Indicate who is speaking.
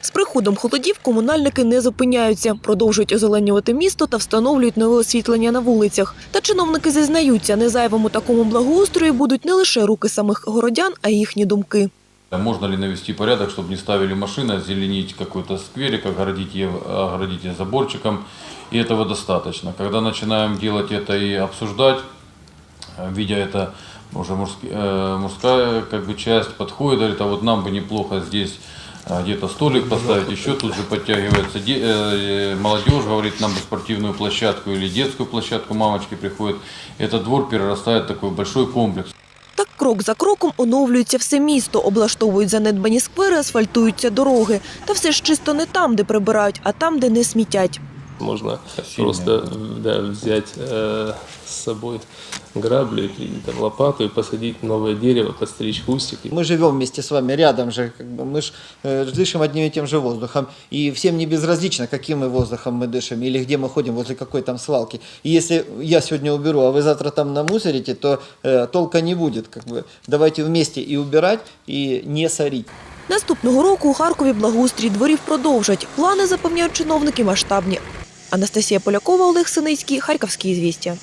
Speaker 1: З приходом холодів комунальники не зупиняються, продовжують озеленювати місто та встановлюють нове освітлення на вулицях. Та чиновники зізнаються, незайвому такому благоустрою будуть не лише руки самих городян, а й їхні думки.
Speaker 2: А Можно ли навести порядок, чтобы не ставили машины, озеленить какой-то скверик, огородить, ее, огородить ее заборчиком, и этого достаточно. Когда начинаем делать это и обсуждать, э, видя это уже мужски- э, мужская как бы, часть подходит, говорит, а вот нам бы неплохо здесь э, где-то столик поставить, еще тут же подтягивается де- э, молодежь, говорит, нам бы спортивную площадку или детскую площадку, мамочки приходят. Этот двор перерастает в такой большой комплекс.
Speaker 1: Так крок за кроком оновлюється все місто, облаштовують занедбані сквери, асфальтуються дороги. Та все ж чисто не там, де прибирають, а там, де не смітять.
Speaker 3: Можно
Speaker 2: Сильно,
Speaker 3: просто да, взять э, с собой грабли или там, лопату и посадить новое дерево, подстричь кустики.
Speaker 4: Мы живем вместе с вами рядом же, как бы мы ж э, дышим одним и тем же воздухом. И всем не безразлично, каким мы воздухом мы дышим или где мы ходим, возле какой там свалки. И если я сегодня уберу, а вы завтра там намусорите, то э, толка не будет. Как бы. Давайте вместе и убирать, и не сорить.
Speaker 1: Наступного року у Харкові благоустрій дворів продовжать. Плани, запевняють чиновники, масштабні. Анастасія Полякова, Олег Синицький, Харківські звістя.